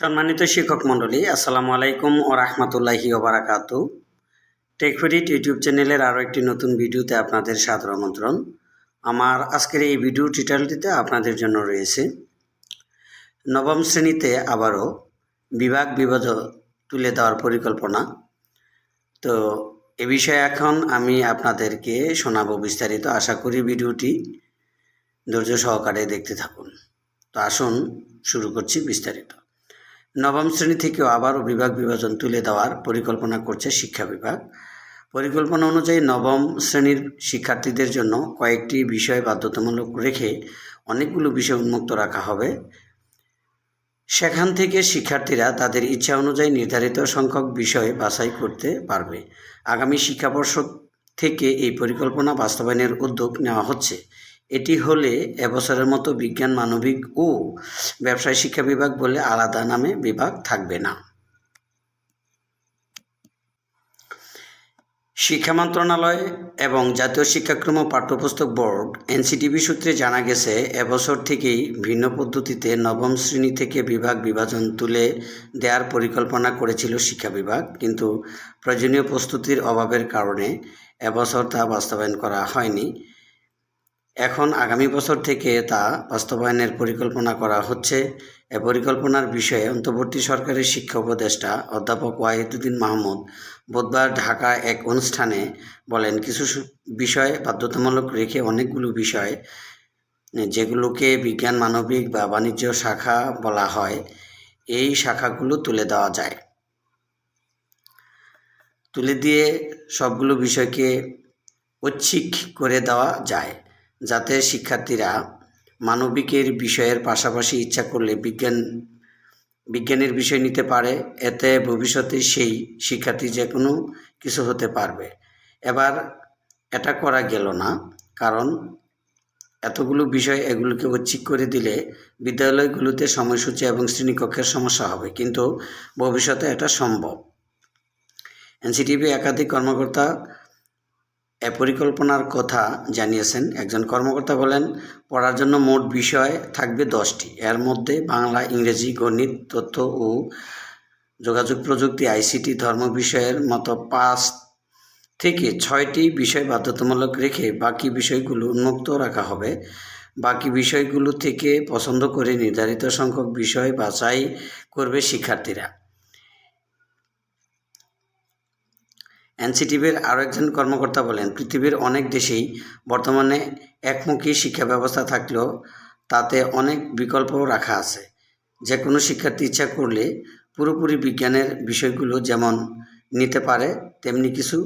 সম্মানিত শিক্ষক মণ্ডলী, আসসালামু আলাইকুম ও রহমতুল্লাহি ওবরাকাতু টেকফেডিট ইউটিউব চ্যানেলের আরও একটি নতুন ভিডিওতে আপনাদের সাদর আমন্ত্রণ। আমার আজকের এই ভিডিও টিটালটিতে আপনাদের জন্য রয়েছে, নবম শ্রেণীতে আবারও বিভাগ বিভাজন তুলে দেওয়ার পরিকল্পনা। তো এ বিষয়ে এখন আমি আপনাদেরকে শোনাবো বিস্তারিত। আশা করি ভিডিওটি ধৈর্য সহকারে দেখতে থাকুন। তো আসুন শুরু করছি বিস্তারিত। নবম শ্রেণি থেকেও আবারও বিভাগ বিভাজন তুলে দেওয়ার পরিকল্পনা করছে শিক্ষা বিভাগ। পরিকল্পনা অনুযায়ী নবম শ্রেণির শিক্ষার্থীদের জন্য কয়েকটি বিষয় বাধ্যতামূলক রেখে অনেকগুলো বিষয় উন্মুক্ত রাখা হবে। সেখান থেকে শিক্ষার্থীরা তাদের ইচ্ছা অনুযায়ী নির্ধারিত সংখ্যক বিষয় বাছাই করতে পারবে। আগামী শিক্ষাবর্ষ থেকে এই পরিকল্পনা বাস্তবায়নের উদ্যোগ নেওয়া হচ্ছে। এটি হলে এবছরের মতো বিজ্ঞান, মানবিক ও ব্যবসায় শিক্ষা বিভাগ বলে আলাদা নামে বিভাগ থাকবে না। শিক্ষা মন্ত্রণালয় এবং জাতীয় শিক্ষাক্রম পাঠ্যপুস্তক বোর্ড, এনসিটিভি সূত্রে জানা গেছে, এবছর থেকেই ভিন্ন পদ্ধতিতে নবম শ্রেণি থেকে বিভাগ বিভাজন তুলে দেওয়ার পরিকল্পনা করেছিল শিক্ষা বিভাগ, কিন্তু প্রয়োজনীয় প্রস্তুতির অভাবের কারণে এবছর তা বাস্তবায়ন করা হয়নি। এখন আগামী বছর থেকে তা বাস্তবায়নের পরিকল্পনা করা হচ্ছে। এ পরিকল্পনার বিষয়ে অন্তর্বর্তী সরকারের শিক্ষা উপদেষ্টা অধ্যাপক ওয়াহিদুদ্দিন মাহমুদ বুধবার ঢাকা এক অনুষ্ঠানে বলেন, কিছু বিষয় বাধ্যতামূলক রেখে অনেকগুলো বিষয়, যেগুলোকে বিজ্ঞান, মানবিক বা বাণিজ্য শাখা বলা হয়, এই শাখাগুলো তুলে দেওয়া যায়। তুলে দিয়ে সবগুলো বিষয়কে ঐচ্ছিক করে দেওয়া যায়। যাতে শিক্ষার্থীরা মানবিকের বিষয়ের পাশাপাশি ইচ্ছা করলে বিজ্ঞান, বিজ্ঞানের বিষয় নিতে পারে, এতে ভবিষ্যতে সেই শিক্ষার্থী যে কোনো কিছু হতে পারবে। এবার এটা করা গেল না, কারণ এতগুলো বিষয় এগুলোকে ঐচ্ছিক করে দিলে বিদ্যালয়গুলোতে সময়সূচি এবং শ্রেণীকক্ষের সমস্যা হবে, কিন্তু ভবিষ্যতে এটা সম্ভব। এনসিটিভি একাধিক কর্মকর্তা এ পরিকল্পনার কথা জানিয়েছেন একজন কর্মকর্তা বলেন, পড়ার জন্য মোট বিষয় থাকবে দশটি। এর মধ্যে বাংলা, ইংরেজি, গণিত, তথ্য ও যোগাযোগ প্রযুক্তি, আইসিটি, ধর্ম বিষয়ের মতো পাঁচ থেকে ছয়টি বিষয় বাধ্যতামূলক রেখে বাকি বিষয়গুলো উন্মুক্ত রাখা হবে। বাকি বিষয়গুলো থেকে পছন্দ করে নির্ধারিত সংখ্যক বিষয় বাছাই করবে শিক্ষার্থীরা। এনসিটিভির আরও একজন কর্মকর্তা বলেন, পৃথিবীর অনেক দেশেই বর্তমানে একমুখী শিক্ষা ব্যবস্থা থাকলেও তাতে অনেক বিকল্প রাখা আছে। যে কোনো শিক্ষার্থী ইচ্ছা করলে পুরোপুরি বিজ্ঞানের বিষয়গুলো যেমন নিতে পারে, তেমনি কিছু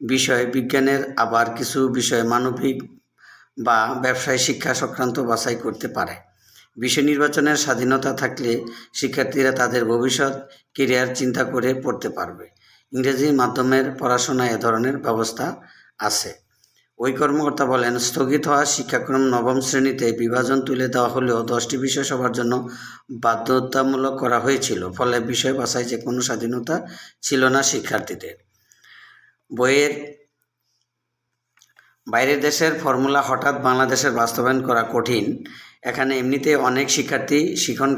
বিষয় বিজ্ঞানের আবার কিছু বিষয় মানবিক বা ব্যবসায় শিক্ষা সংক্রান্ত বাছাই করতে পারে। বিষয় নির্বাচনের স্বাধীনতা থাকলে শিক্ষার্থীরা তাদের ভবিষ্যৎ কেরিয়ার চিন্তা করে পড়তে পারবে। ইংরেজি মাধ্যমের পড়াশোনা এ ধরনের ব্যবস্থা আছে। ওই কর্মকর্তা বলেন, স্থগিত হওয়া শিক্ষাক্রম নবম শ্রেণীতে বিভাজন তুলে দেওয়া হলেও দশটি বিষয় সবার জন্য বাধ্যতামূলক করা হয়েছিল, ফলে বিষয় বাছাই যে কোনো স্বাধীনতা ছিল না শিক্ষার্থীদের। বইয়ের বাইরের দেশের ফর্মুলা হঠাৎ বাংলাদেশের বাস্তবায়ন করা কঠিন। এখানে এমনিতে অনেক শিক্ষার্থী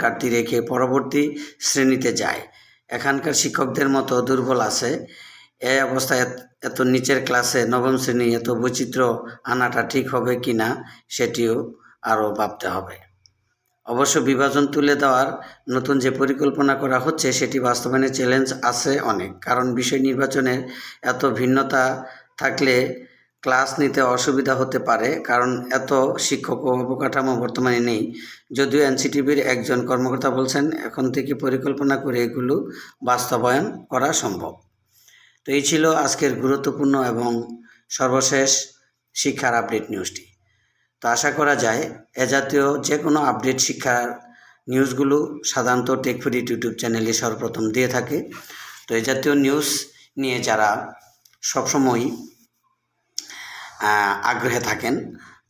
কাটতি রেখে পরবর্তী শ্রেণীতে যায়। এখানকার শিক্ষকদের মতো দুর্বল আছে। এই অবস্থায় এত- এত নিচের ক্লাসে নবম শ্রেণি এত বৈচিত্র্য আনাটা ঠিক হবে কি না, সেটিও আরও ভাবতে হবে। অবশ্য বিভাজন তুলে দেওয়ার নতুন যে পরিকল্পনা করা হচ্ছে, সেটি বাস্তবায়নের চ্যালেঞ্জ আছে অনেক। কারণ বিষয় নির্বাচনের এত ভিন্নতা থাকলে ক্লাস নিতে অসুবিধা হতে পারে কারণ এত শিক্ষক অবকাঠামো বর্তমানে নেই। যদিও এনসিটিভির একজন কর্মকর্তা বলছেন এখন থেকে পরিকল্পনা করে এগুলো বাস্তবায়ন করা সম্ভব। তো এই ছিল আজকের গুরুত্বপূর্ণ এবং সর্বশেষ শিক্ষার আপডেট নিউজটি। তো আশা করা যায় এ জাতীয় যে কোনো আপডেট শিক্ষার নিউজগুলো সাধারণত টেকফিডিট ইউটিউব চ্যানেলে সর্বপ্রথম দিয়ে থাকে। তো এ জাতীয় নিউজ নিয়ে যারা সবসময় আহ, আগ্রহে থাকেন,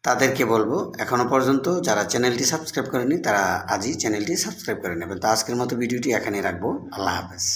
তাদেরকে বলব এখনও পর্যন্ত যারা চ্যানেলটি সাবস্ক্রাইব করেনি তারা আজই চ্যানেলটি সাবস্ক্রাইব করে নেবেন। তো আজকের মতো ভিডিওটি এখানেই রাখব। আল্লাহ হাফেজ।